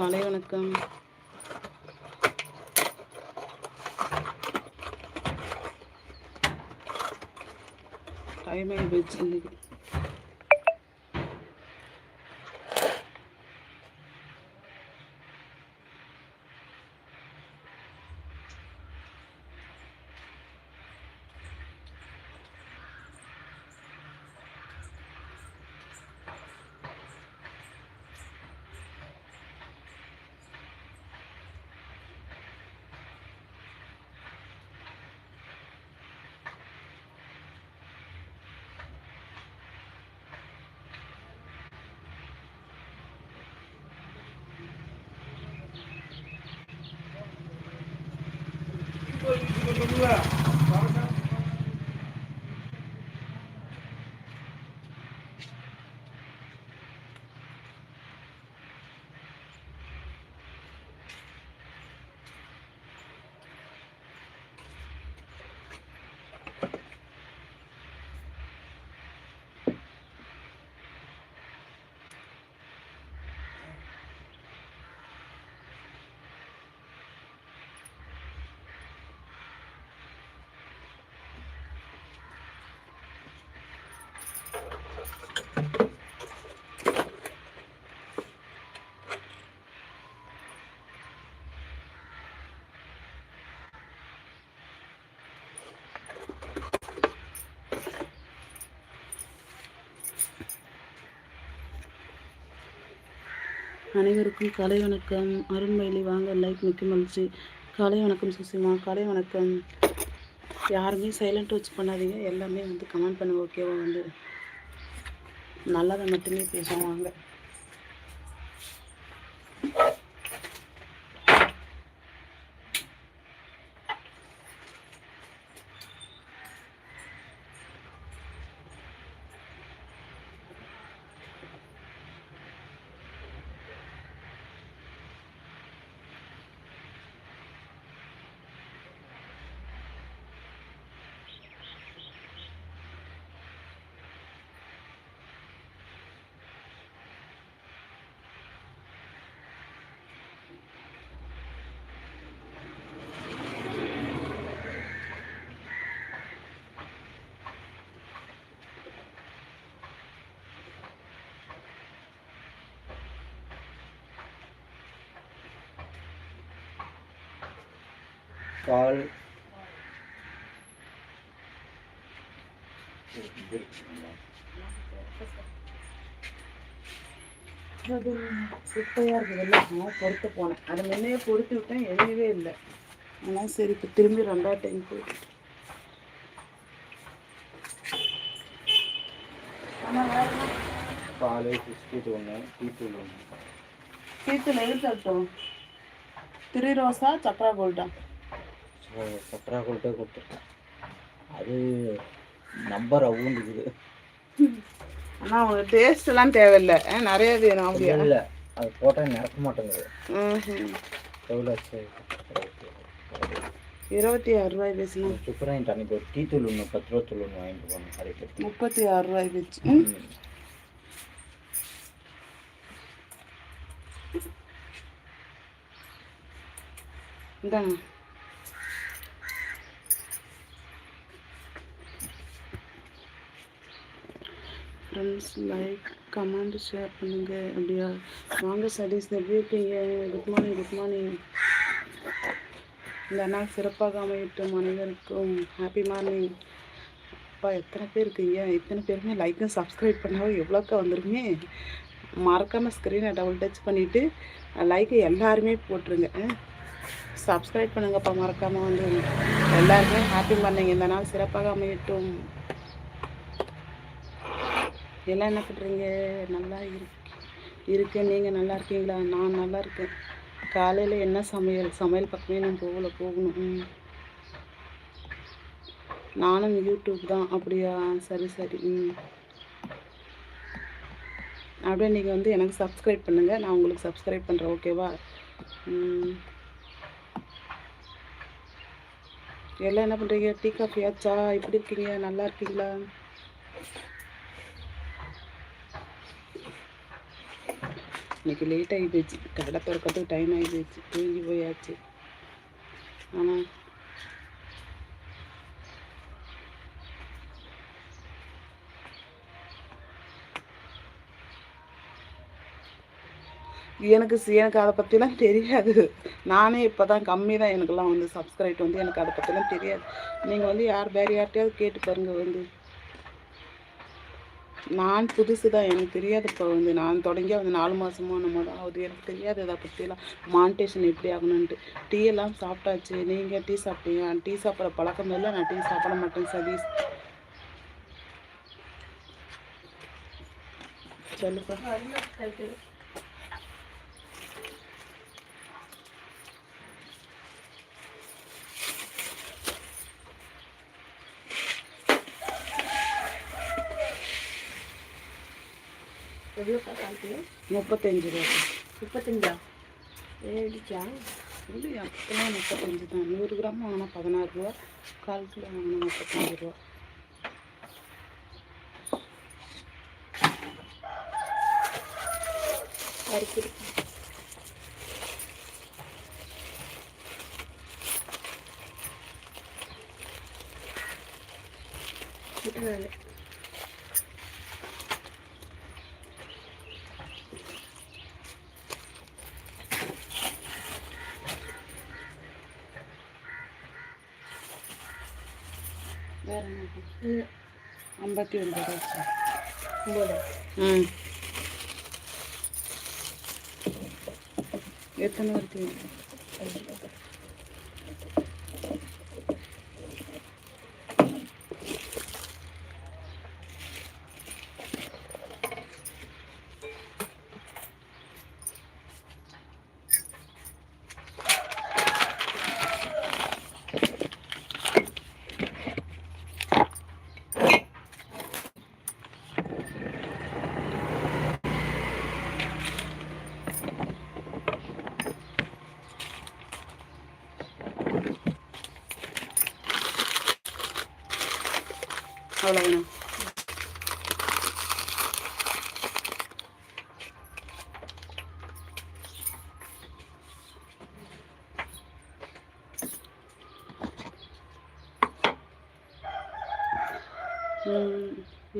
காலை வணக்கம். டைம் ஆகிடுச்சு இன்னைக்கு. சொல்லுவேன் அனைவருக்கும் கலை வணக்கம். அருண்மயிலி வாங்க லைக் மிக்க மகிழ்ச்சி. கலை வணக்கம் சுசிமா. கலை வணக்கம். யாருமே சைலண்ட் வச்சு பண்ணாதீங்க. எல்லாமே வந்து கமெண்ட் பண்ணுங்க ஓகேவா வந்து? நல்லதை மட்டுமே பேசுவாங்க. கால். அது குப்பையாக இருக்குதுல்ல நான் பொறுத்து போனேன். அதை முன்னையே பொறுத்து விட்டேன் எரியவே இல்லை. ஆனால் சரி இப்போ திரும்பி ரெண்டாவது டைம் போயிட்டு பால் பிஸ்கெட் ஒன்று டீத்தூள் ஒன்று சீத்தில் எது தட்டும் திரி ரோஸா சக்ரா கோல்டா? சக்கரா கொல்ட்டே கொடுத்துருக்கேன். அது நம்பர் அவ்வளோந்துக்குது ஆனால் உங்களுக்கு டேஸ்ட்லாம் தேவையில்லை. நிறைய வேணும் அப்படியா? இல்லை அது போட்டால் நிரப்ப மாட்டேங்குது. எவ்வளோ இருபத்தி ஆறு. ரூபாய் பேசணும் சுக்கரன் அன்னைக்கு ஒரு டீ தூள் ஒன்று பத்து ரூபா தூள் ஒன்று வாங்கிட்டு போனேன் கடைக்கு முப்பத்தி ஆறு ரூபாய் வச்சு. இந்தாங்க. ஃப்ரெண்ட்ஸ் லைக் கமெண்ட் ஷேர் பண்ணுங்க அப்படியா? வாங்க ஸ்டடீஸ் எப்படி இருக்கீங்க குட் மார்னிங் குட் மார்னிங் இந்த நாள் சிறப்பாக அமையட்டும் அனைவருக்கும். ஹாப்பி மார்னிங் அப்பா எத்தனை பேர் இருக்கீங்க? இத்தனை பேருமே லைக்கும் சப்ஸ்கிரைப் பண்ணாலும் எவ்வளோக்கா வந்துருமே மறக்காமல் ஸ்க்ரீனை டபுள் டச் பண்ணிவிட்டு லைக்கு எல்லாருமே போட்டுருங்க. சப்ஸ்கிரைப் பண்ணுங்கப்பா மறக்காமல் வந்து. எல்லாருமே ஹாப்பி மார்னிங் இந்த நாள் சிறப்பாக அமையட்டும். எல்லாம் என்ன பண்ணுறீங்க நல்லா இருக்கு. இருக்கு நீங்கள் நல்லா இருக்கீங்களா? நான் நல்லா இருக்கேன். காலையில் என்ன சமையல்? சமையல் பக்கமே நான் போகல. போகணும். நானும் யூடியூப் தான். அப்படியா? சரி சரி. ம். அப்படியே நீங்கள் வந்து எனக்கு சப்ஸ்கிரைப் பண்ணுங்கள் நான் உங்களுக்கு சப்ஸ்கிரைப் பண்ணுறேன் ஓகேவா எல்லாம் என்ன பண்ணுறீங்க டீ காஃபி ஆச்சா எப்படி இருக்கீங்க? நல்லா இருக்கீங்களா? இன்னைக்கு லேட் ஆகி போச்சு கடை திறக்கிறதுக்கு டைம் ஆகி போச்சு தூங்கி போயாச்சு. ஆனால் எனக்கு எனக்கு அதை பற்றிலாம் தெரியாது. நானே இப்போ தான் கம்மி தான் எனக்கெல்லாம் வந்து சப்ஸ்கிரைப் வந்து எனக்கு அதை பற்றிலாம் தெரியாது. நீங்கள் வந்து யார் வேறு யார்கிட்டையாவது கேட்டு பாருங்கள் வந்து. நான் புதுசு தான் எனக்கு தெரியாது இப்போ வந்து நான் தொடங்கி வந்து நாலு மாதமோ நம்ம ஆகுது. எனக்கு தெரியாது அதை பற்றியெல்லாம் மானிட்டேஷன் எப்படி ஆகணுன்ட்டு டீ எல்லாம் சாப்பிட்டாச்சு. நீங்கள் டீ சாப்பிட்டீங்க டீ சாப்பிட்ற பழக்கம் இல்லை. நான் டீ சாப்பிட மாட்டேன் சதீஷ். சொல்லுப்பா. எவ்வளோக்கா கால் கிலோ முப்பத்தஞ்சு ரூபா. முப்பத்தஞ்சா? ஏடிச்சா இல்லையா? அப்போலாம் முப்பத்தஞ்சு தான். நூறு கிராம் வாங்கினா பதினாறு ரூபா. கால் கிலோ வாங்கினா முப்பத்தஞ்சு ரூபா. முட்டை வேற என்ன ஐம்பத்தி ஒன்பது ஒம்பது ம். எத்தனை இருக்கு அவ்வளோங்கண்ணா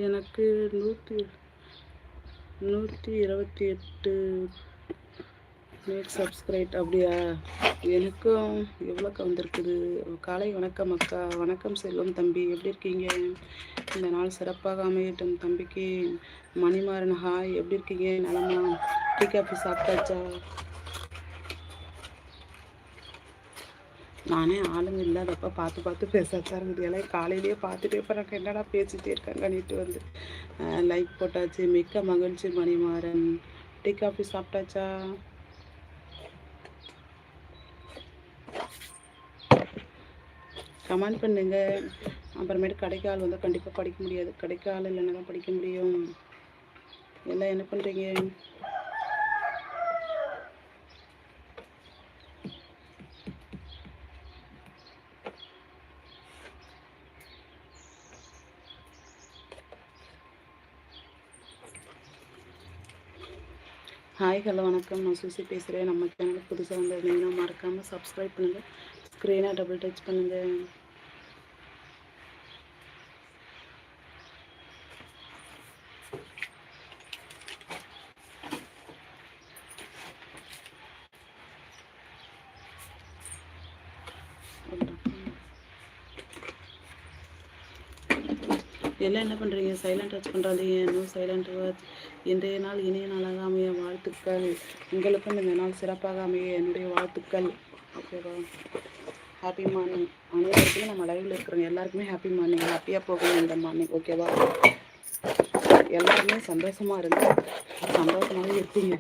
எனக்கு நூற்றி நூற்றி இருபத்தி எட்டு மேக் சப்ஸ்கிரைப் அப்படியா? எனக்கும் எவ்வளோக்கா வந்திருக்குது? காலை வணக்கம் அக்கா. வணக்கம் செல்வம் தம்பி. எப்படி இருக்கீங்க? இந்த நாள் சிறப்பாக அமையட்டும் தம்பிக்கு. மணிமாறன் ஹாய் எப்படி இருக்கீங்க? நலமா? டீ காஃபி சாப்பிட்டாச்சா? நானே ஆளுங்க இல்லாதப்ப பார்த்து பார்த்து பேசத்தான் இருக்குது. எல்லாம் காலையிலேயே பார்த்துட்டே போகிறாங்க என்னடா பேசிட்டே இருக்காங்கன்னுட்டு வந்து. லைக் போட்டாச்சு. மிக்க மகிழ்ச்சி மணிமாறன். டீ காஃபி சாப்பிட்டாச்சா? கமெண்ட் பண்ணுங்க. அப்புறமேட்டு கடைக்கால் வந்து வந்தால் கண்டிப்பாக படிக்க முடியாது. கடைக்கால் இல்லைன்னா தான் படிக்க முடியும். எல்லாம் என்ன பண்ணுறீங்க ஹாய் ஹலோ வணக்கம். நான் சுசி பேசுகிறேன் நம்ம சேனலுக்கு புதுசாக வந்திருந்தீங்கன்னா மறக்காமல் சப்ஸ்கிரைப் பண்ணுங்கள் ஸ்க்ரீனாக டபுள் டச் பண்ணுங்கள் எல்லாம் என்ன பண்ணுறீங்க சைலண்ட் டச் பண்ணுறாதீங்க நோ சைலண்ட் வாட்ச் இன்றைய நாள் இணைய நாளாக அமைய வாழ்த்துக்கள். உங்களுக்கும் இந்த நாள் சிறப்பாக அமைய என்னுடைய வாழ்த்துக்கள். ஓகேவா? ஹாப்பி மார்னிங் அனைவருக்குமே நம்ம லைவில் இருக்கிறோம் எல்லாருக்குமே ஹாப்பி மார்னிங் ஹாப்பியாக போகணும் இந்த மார்னிங் ஓகேவா? எல்லாருமே சந்தோஷமாக இருந்து சந்தோஷமாகவே இருப்பீங்க.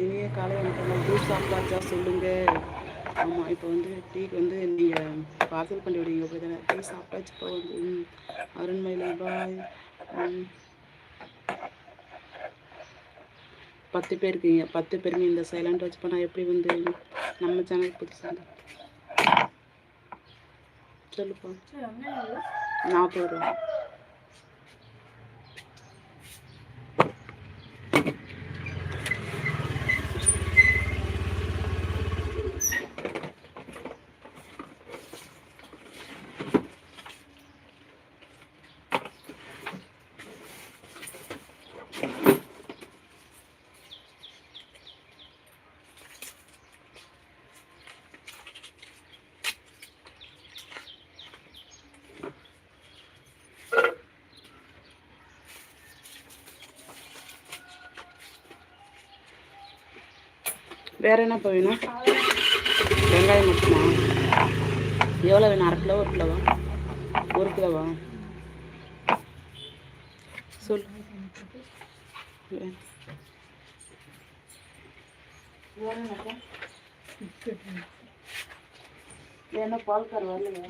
இனிய காலை வணக்கம். ஜூஸ் சாப்பிட்டாச்சா சொல்லுங்க. ஆமாம் இப்போ வந்து டீக்கு வந்து நீங்கள் பார்சல் பண்ணி விடுவீங்க அப்படி தானே? டீ சாப்பிட்டாச்சு இப்போ வந்து அருண்மயிலை பாய். பத்து பேர் இருக்கீங்க. பத்து பேருமே இந்த சைலண்ட் வச்சு பண்ணால் எப்படி வந்து நம்ம சேனல் புதுசாக சொல்லுப்பா. நாற்பது ரூபா. வேற இப்போ வேணும்? வெங்காயம் மட்டுமா? எவ்வளோ வேணும்? அரை கிலோ ஒரு கிலோவா? ஒரு கிலோவா? சொல். வே- பால் கார் வரலையா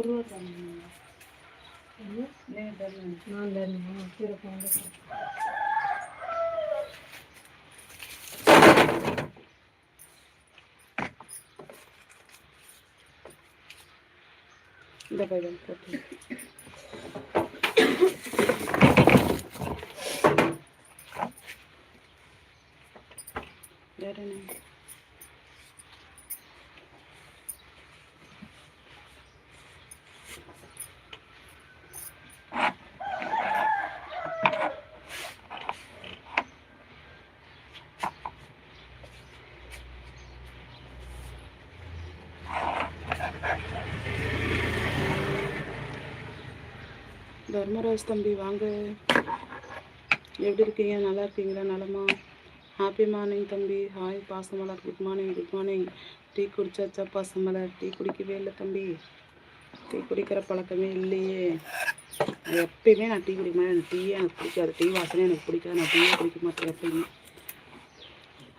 ஒரு ரூபா தாங்க நான் தரணுமா கீரை போங்க இந்த பையன் போட்டு வேற என்ன தர்மராஜ் தம்பி வாங்க. எப்படி இருக்கீங்க? நல்லா இருக்கீங்களா? நலமா? ஹாப்பி மார்னிங் தம்பி. Hi Pasamalar good morning good morning tea குடிச்சாச்சா Pasamalar tea குடிக்கவே இல்லை தம்பி. டீ குடிக்கிற பழக்கமே இல்லையே. எப்பயுமே நான் டீ குடிக்க மாட்டேன். எனக்கு டீயே எனக்கு பிடிக்காது. டீ வாசனை எனக்கு பிடிக்காது. நான் டீயே குடிக்க மாட்டேன் எப்பயுமே.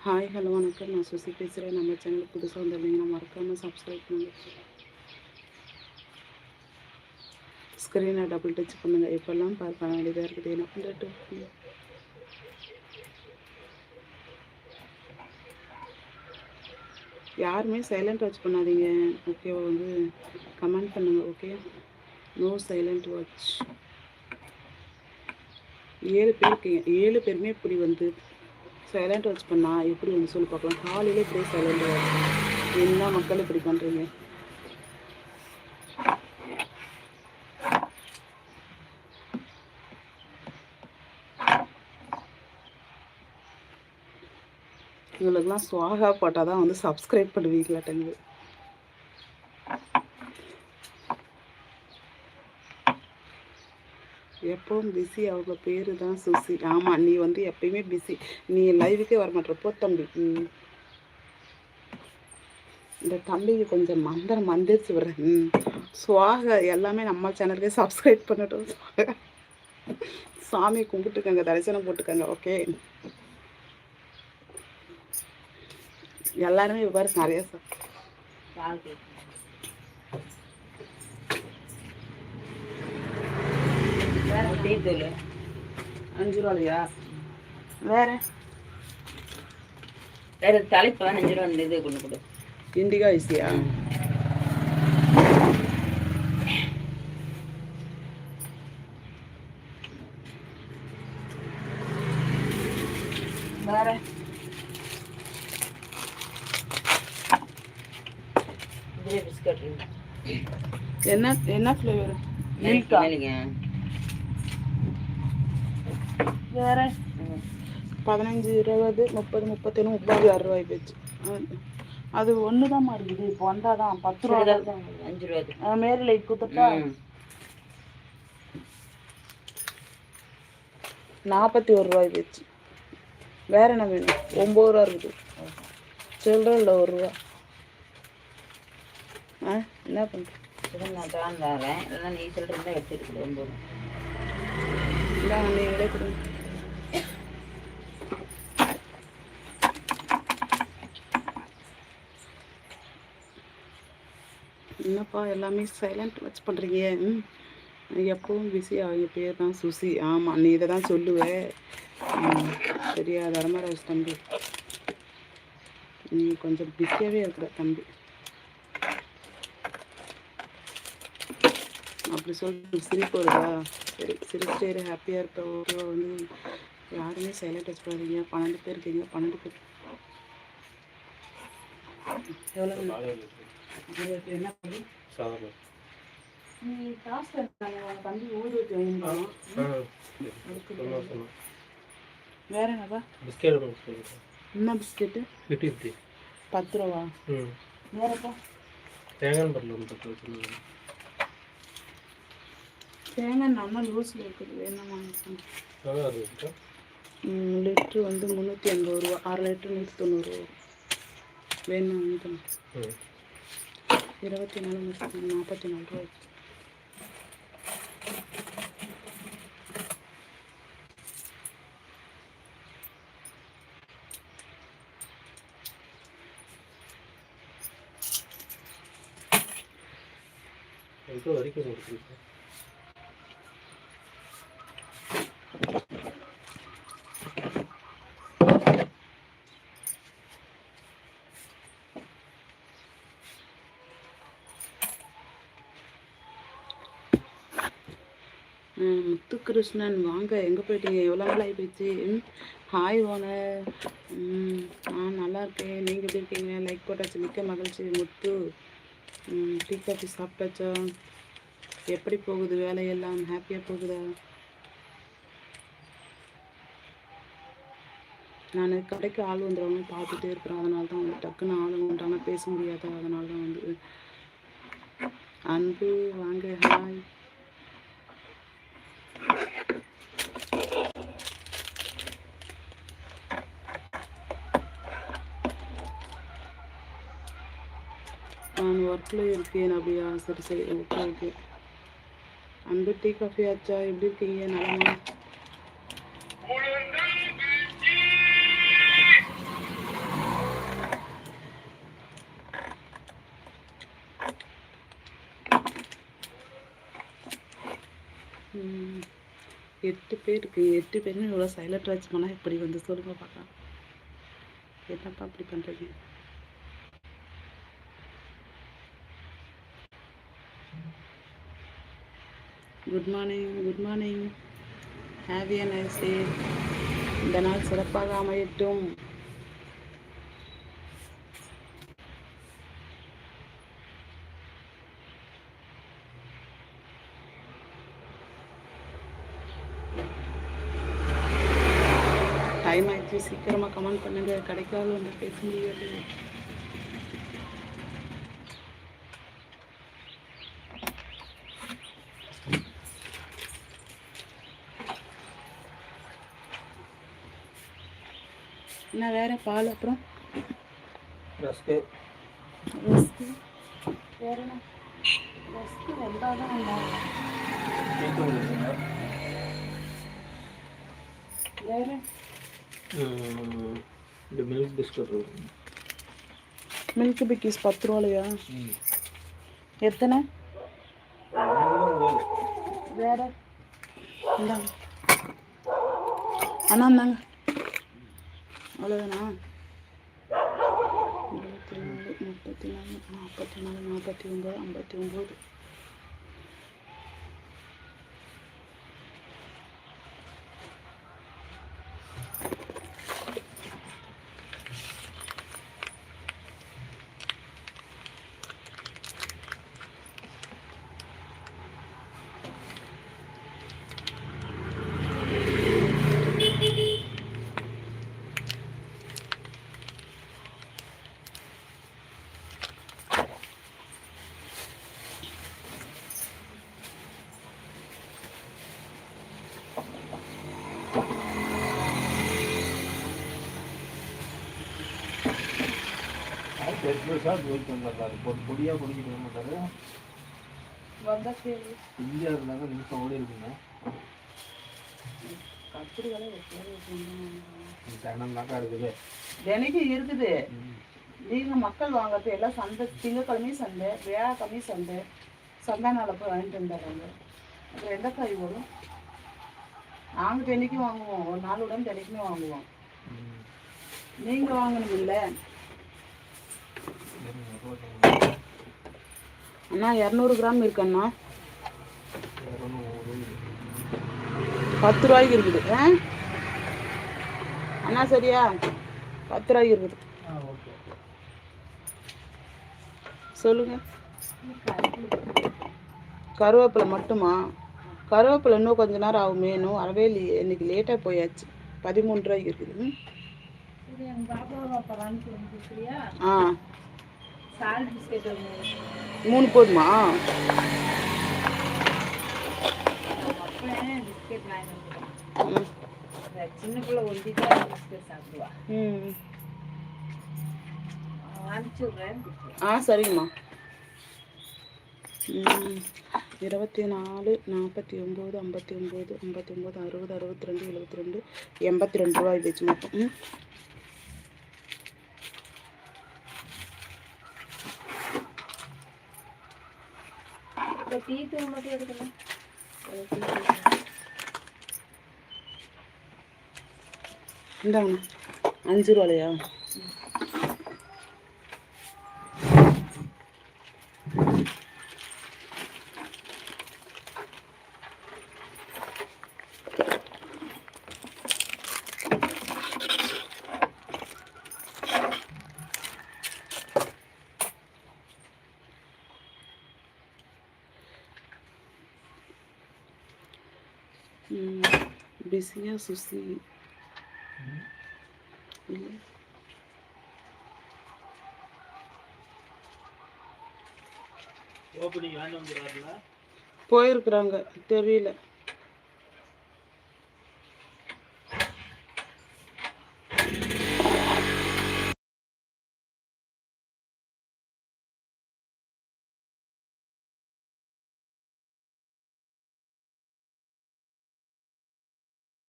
ஹாய் ஹலோ வணக்கம். நான் சுசி பேசுகிறேன் நம்ம சேனல் புதுசாக வந்திருந்தீங்கன்னா மறக்காமல் சப்ஸ்கிரைப் பண்ணுங்கள் ஸ்க்ரீனை டபுள் டச் பண்ணுங்கள் எப்பெல்லாம் பார்க்க வேண்டியதாக இருக்குது. என்ன பண்ணுறது யாருமே சைலண்ட் வாட்ச் பண்ணாதீங்க. ஓகேவா வந்து கமெண்ட் பண்ணுங்கள் ஓகே நோ சைலண்ட் வாட்ச் ஏழு பேர் ஏழு பேருமே இப்படி வந்து சைலண்ட் வாட்ச் பண்ணால் எப்படி வந்து சொல்லி பார்க்கலாம். காலையில் இப்படியே சைலண்ட் வாட்ச் என்ன மக்கள் இப்படி பண்ணுறீங்க இவங்களுக்குலாம் சுவாகா போட்டால் தான் வந்து சப்ஸ்கிரைப் பண்ணுவீங்களாட்டங்க எப்பவும் பிஸி அவங்க பேர் தான் சுசி. ஆமாம் நீ வந்து எப்பயுமே பிஸி நீ லைவுக்கே வர போ தம்பி. ம். இந்த தம்பிக்கு கொஞ்சம் மந்திரம் மந்திரிச்சு விடுறேன் ம். சுவாக எல்லாமே நம்ம சேனலுக்கே சப்ஸ்கிரைப் பண்ணட்டும். சுவாகா. சாமி கும்பிட்டுக்கங்க தரிசனம் போட்டுக்கங்க ஓகே எல்லாருமே இவ்வாறு நிறைய ச- பால் கேக்கு டீ தூள் அஞ்சு ரூபாயா வேற வேற தலைப்பு அஞ்சு ரூபா இந்த இது கொண்டு கொடு. இண்டிகா ஐசியா. வேற இதுல பிஸ்கட் இருக்கு என்ன என்ன ஃப்ளேவர் மில்கா வேற? பதினஞ்சு இருபது முப்பது முப்பத்தொன்று முப்பது ஆறு ரூபாய் போச்சு அது- ஒன்று தான் இருக்குது. இப்போ வந்தால் தான் பத்து ரூபா தான் அஞ்சு ஆ, மேரி லைட் கொடுத்துட்டா. நாற்பத்தி ஒரு ரூபாய் போச்சு வேற என்ன வேணும்? ஒம்பது ரூபா இருக்குது. சில்லற இல்லை ஒரு ரூபா. என்ன பண்ணுற சரி நான் தான் தரேன் இல்லைன்னா நீ சொல்கிறதா எடுத்துட்டு ஒம்பது இந்தாங்க நீங்களே கொடுங்க என்னப்பா எல்லாமே சைலண்ட் வச்சு பண்ணுறீங்க ம். எப்பவும் பிஸி அவங்க பேர் தான் சுசி. ஆமாம் நீ இதை தான் சொல்லுவ. ம், சரியா தர்மராஜ் தம்பி. நீ கொஞ்சம் பிஸியாகவே இருக்கிற தம்பி. அப்படி சொல்லி சிரிப்பு வருதா சரி சிரிச்சிட்டு ஹாப்பியாக இருப்ப ஓகேவா வந்து யாருமே சைலண்ட் வச்சு போகிறீங்க பன்னெண்டு பேர் இருக்கீங்க பன்னெண்டு பேர் எவ்வளோ என்ன பண்ணி நீ காசு தம்பி வேற என்னப்பா பிஸ்கெட் என்ன பிஸ்கெட்டு ஃபிஃப்டி ஃபிஃப்டி பத்து ரூபா ம் வேறப்பா தேங்காய் பட்டில் பத்து ரூபா தேங்காய் நல்லா லூஸில் இருக்குது. வேணுமா லிட்ரு வந்து முந்நூற்றி எண்பது ரூபா. அரை லிட்ரு நூற்றி தொண்ணூறு ரூபா வேணும் வாங்கிக்கணும் இருபத்தி நாலு முப்பத்தி நாற்பத்தி நாலு ரூபா எவ்வளோ வரைக்கும் கொடுத்துருக்கேன் ம், முத்துகிருஷ்ணன் வாங்க எங்கே போயிட்டீங்க? எவ்வளோ நாள் ஆகி போயிடுச்சு ஹாய் ஓனர் நான் நல்லா இருக்கேன். நீங்கள் எப்படி இருக்கீங்க? லைக் போட்டாச்சு. மிக்க மகிழ்ச்சி முத்து. ம், டீ காஃபி சாப்பிட்டாச்சா? எப்படி போகுது வேலையெல்லாம்? ஹாப்பியாக போகுதா? நான் கடைக்கு ஆள் வந்துடுவாங்க பார்த்துட்டே இருக்கிறேன். அதனால தான் வந்து டக்குன்னு ஆள் வந்துட்டாங்க. பேச முடியாதா? அதனால தான் வந்து. அன்பு வாங்க ஹாய் நான் ஒர்க்கில் இருக்கேன் அப்படியா? சரி சரி ஓகே ஓகே அன்பு டீ காஃபி ஆச்சா? எப்படி இருக்கீங்க? நலமா? எட்டு பேர் இருக்கு எட்டு பேருமே இவ்வளோ சைலண்ட் வச்சு போனால் இப்படி வந்து சொல்லுங்க பார்க்கலாம் என்னப்பா இப்படி பண்ணுறீங்க good morning good morning have and nice day இந்த நாள் சிறப்பாக அமையட்டும். டைம் ஆயிடுச்சு. சீக்கிரமாக கமெண்ட் பண்ணுங்க. கிடைக்காது வந்து பேச முடியாது. என்ன வேற? பால் அப்புறம்? ரஸ்க்கு. ரஸ்க்கு? வேற என்ன? ரஸ்க்கு இருக்குங்க வேற? இந்த மில்க் பிஸ்கட் மில்க் பிக்கிஸ் பத்து ரூபாலையா எத்தனை. வேற? இந்தாங்க. அண்ணா இந்தாங்க. அவ்வளோதானா இருபத்தி நாலு முப்பத்தி நாலு நாற்பத்தி நாலு நாற்பத்தி ஒம்பது ஐம்பத்தி ஒம்பது எவ்வளோ சார் போயிட்டு வந்தாரு பொடி பொடியாக பிடிக்கிட்டு வர மாட்டாரு. இந்தியா இருந்தாங்க நிமிஷம் ஓடி இருக்குங்க. தாக்கா இருக்குது. தினைக்கும் இருக்குது. நீங்க மக்கள் வாங்குறது எல்லாம் சந்தை திங்கக்கிழமையும் சந்தை வியாழக்கிழமையும் சந்தை. சந்தை நாளை போய் வாங்கிட்டு வந்துடுறாங்க அப்புறம் எந்த காய் வரும்? நாங்கள் தினைக்கும் வாங்குவோம். ஒரு நாள் உடனே தினைக்குமே வாங்குவோம். நீங்கள் இருங்க, போட்டுங்க. அண்ணா இரநூறு கிராம் இருக்கண்ணா. பத்து ரூபாய்க்கு இருக்குது. ஆ? அண்ணா சரியா? பத்து ரூபாய்க்கு இருக்குது. சொல்லுங்க. கருவேப்பிலை மட்டுமா? கருவேப்பிலை இன்னும் கொஞ்ச நேரம் ஆகுமே இன்னும் வரவே இல்லையே. இன்னைக்கு லேட்டாக போயாச்சு. பதிமூணு ரூபாய்க்கு இருக்குது. ஆ. மூணு போதுமா? ம். சின்ன பிள்ளை ஒண்டி தான் பிஸ்கெட் சாப்பிடுவா. ம். ஆ சரிங்கம்மா. ம், இருபத்தி நாலு நாற்பத்தி ஒம்பது ஐம்பத்தி ஒம்பது ஐம்பத்தி ஒம்பது அறுபது அறுபத்தி ரெண்டு எழுபத்தி ரெண்டு எண்பத்தி ரெண்டு ரூபாய் வச்சு மொத்தம். டீ தூள் மட்டும் எடுக்கணும். இந்தாங்கண்ணா அஞ்சு ரூபாலையா ம், பிஸியா சுசி இல்லை போயிருக்கிறாங்க. தெரியல.